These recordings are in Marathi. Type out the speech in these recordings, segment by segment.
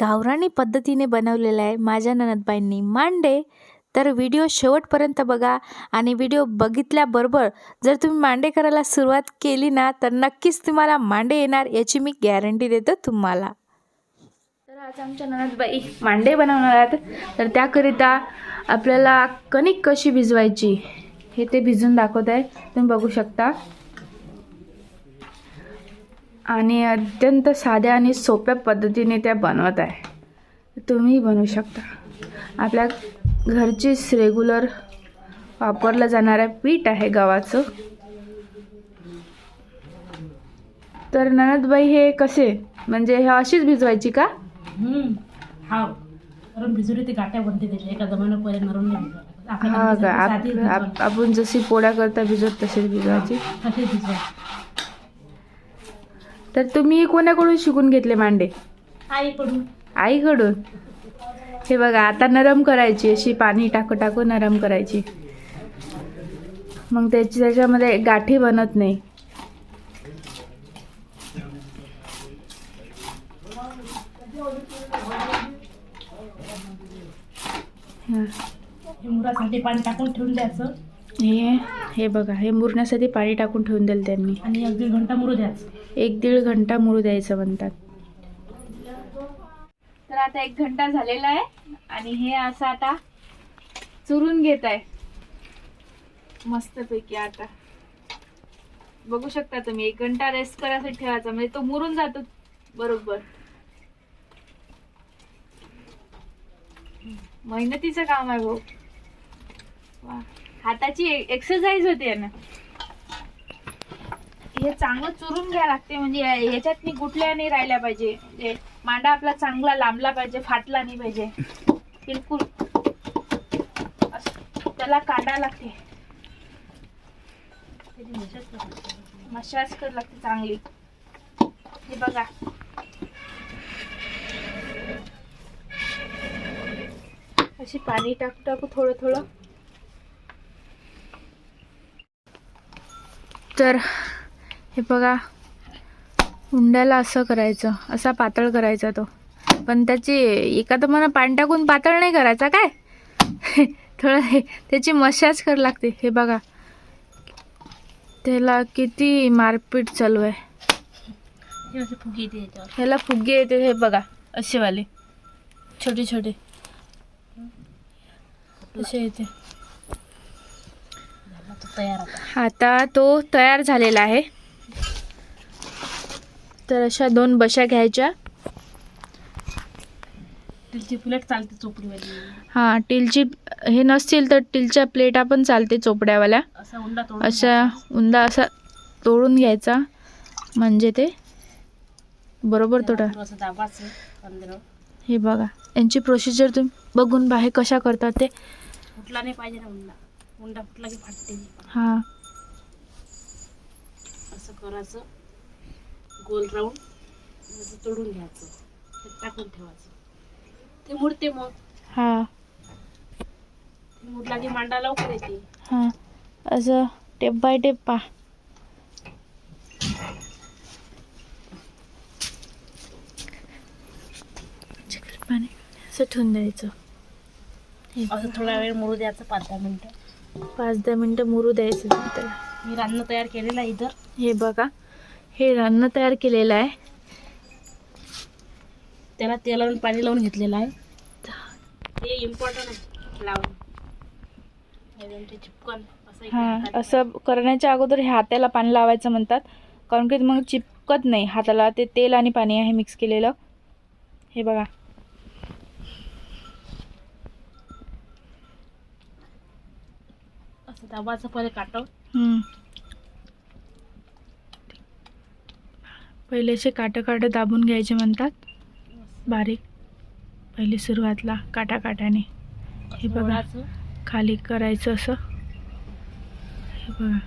गावरानी पद्धतीने बनवलेला आहे माझ्या ननदबाईंनी. मांडे तर व्हिडिओ शेवटपर्यंत बघा आणि व्हिडिओ बघितल्याबरोबर जर तुम्ही मांडे करायला सुरुवात केली ना तर नक्कीच तुम्हाला मांडे येणार याची मी गॅरंटी देतो तुम्हाला. तर आज आमच्या ननदबाई मांडे बनवणार आहेत. तर त्याकरिता आपल्याला कणिक कशी भिजवायची हे ते भिजून दाखवत आहे. तुम्ही बघू शकता. आणि अत्यंत साध्या आणि सोप्या पद्धतीने त्या बनवत आहे. तुम्ही बनवू शकता. आपल्या घरचीच रेग्युलर वापरलं जाणारं पीठ आहे गव्हाचं. तर ननदबाई हे कसे? म्हणजे हे अशीच भिजवायची का? हा कारण भिजवली ती गाठ्या बनते त्याच्या एका जमान्या पहिले नरम नाही भिजवायला. आपल्या हा भिजवली का आपण जशी पोळ्या करता भिजवत तशीच भिजवायची. तशी भिजवा तर तुम्ही कोणाकडून शिकून घेतले मांडे? आईकडून. आईकडून? हे बघा आता नरम करायची अशी पाणी टाकू टाकू नरम करायची. मग त्याची त्याच्यामध्ये गाठी बनत नाही. पाणी टाकून ठेवून द्यायचं. हे हे बघा हे मुरण्यासाठी पाणी टाकून ठेवून दिलं त्यांनी. आणि एक दीड घंटा मुरू द्यायचं. एक दीड घंटा मुरू द्यायचं म्हणतात. तर आता एक घंटा झालेला आहे आणि हे असं आता चुरून घेत आहे. मस्तपैकी आता. बघू शकता तुम्ही एक घंटा रेस्ट करायसाठी ठेवायचा म्हणजे तो मुरून जातो बरोबर. मेहनतीचं काम आहे भाऊ वा. हाताची एक्सरसाइज होते यानं हे चांगलं चुरून घ्या लागते म्हणजे ह्याच्यात ह्याच्यात गुटल्या नाही राहिल्या पाहिजे. म्हणजे मांडा आपला चांगला लांबला पाहिजे फाटला नाही पाहिजे. बिलकुल. असं त्याला काढा लागते. मशाज मशाज कर लागते चांगली. हे बघा. अशी पाणी टाकू टाकू थोडं थोडं. तर हे बघा उंड्याला असं करायचं असा पातळ करायचा तो. पण त्याची एका तर मला पाणी टाकून पातळ नाही करायचा काय? थोडं हे त्याची मशाज कर लागते. हे बघा त्याला किती मारपीट चालू आहे. हे येते ह्याला फुगे येते हे बघा असेवाले छोटे छोटे. असे येते. तो तयार आता आता तो तयार झालेला आहे. तर अशा दोन बशा घ्यायच्या. तिची प्लेट चालते चोपडीवाली. हां टीलची हे नसतील तर टीलच्या प्लेटा पण चालते चोपड्यावाल्या. असा उंडा तोडून अशा उंदा असा तोडून घ्यायचा. म्हणजे ते बरोबर तोडा. हे बघा यांची प्रोसिजर तुम्ही बघून बाहेर कशा करतात ते. फुटला नाही पाहिजे ना उंडा. उंडा फुटला की फाटते. हां. असं करायचं. गोल राऊंड. असं तोडून घ्यायचं. टाकून ठेवायचं. ते मुडते मग. हां. ते मुडला की मांडा लवकर येते. हां. असं टेप बाय टेप पा. पाणी. असं ठेवून द्यायचं. असं थोडा वेळ मुरू द्यायचं पाच दहा मिनटं. पाच दहा मिनटं मुरू द्यायचं त्याला. मी रान्न तयार केलेलं आहे इथं. हे बघा हे रान्न तयार केलेलं आहे. त्याला तेल आणि पाणी लावून घेतलेलं आहे. हे इम्पॉर्टंट आहे. लावून. चिपकन हां असं करण्याच्या अगोदर हे हाताला पाणी लावायचं म्हणतात. कारण की मग चिपकत नाही हाताला. ते तेल आणि पाणी आहे मिक्स केलेलं. हे बघा. असं दाबाचं पहिले काटव. पहिले असे काटं काटं दाबून घ्यायचे म्हणतात. बारीक. पहिली सुरुवातला काटा काट्याने हे बघा. खाली करायचं असं. हे बघा.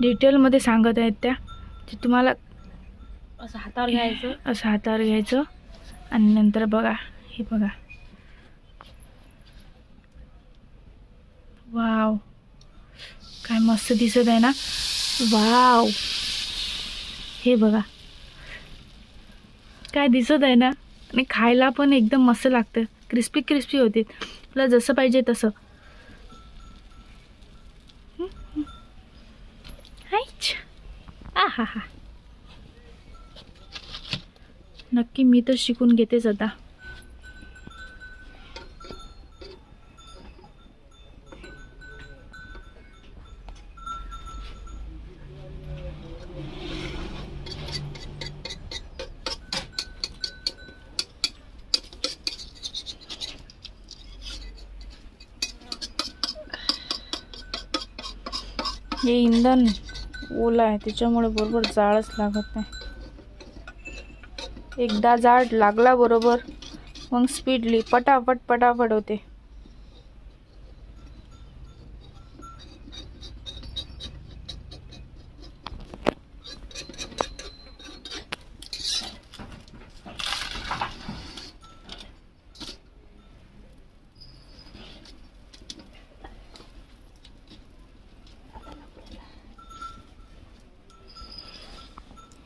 डिटेलमध्ये सांगत आहेत त्या. ते तुम्हाला असं हातावर घ्यायचं. असं हातावर घ्यायचं. आणि नंतर बघा. हे बघा वाव काय मस्त दिसत आहे ना? वाव. हे बघा. काय दिसत आहे ना? आणि खायला पण एकदम मस्त लागतं. क्रिस्पी क्रिस्पी होते. तुला जसं पाहिजे तसं. हायच आ हा हा. नक्की मी तर शिकून घेतेच आता. हे इंधन ओला आहे त्याच्यामुळे बरोबर जाळच लागत नाही. एकदा जाड लागला बरोबर मग स्पीडली पटापट पटापट होते.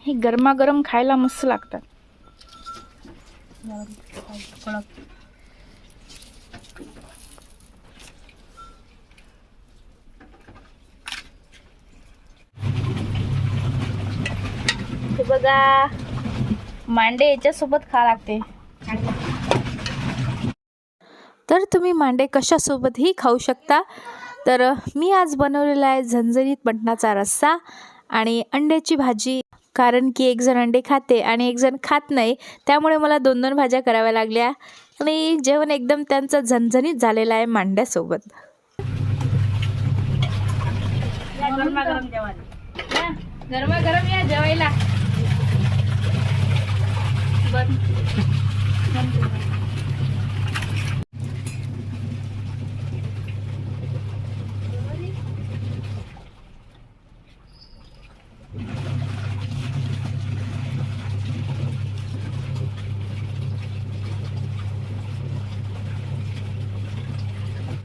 हे गरमागरम खायला मस्त लागतात. बघा मांडे याच्यासोबत खा लागते. तर तुम्ही मांडे कशासोबतही खाऊ शकता. तर मी आज बनवलेला आहे झणझणीत मटणाचा रस्सा आणि अंड्याची भाजी. कारण की एक जण अंडे खाते आणि एक जण खात नाही त्यामुळे मला दोन दोन भाज्या कराव्या लागल्या आणि जेवण एकदम त्यांचं झणझणीत झालेलं आहे मांड्यासोबत. गरमागरम जेवायला गरमागरम या जेवायला.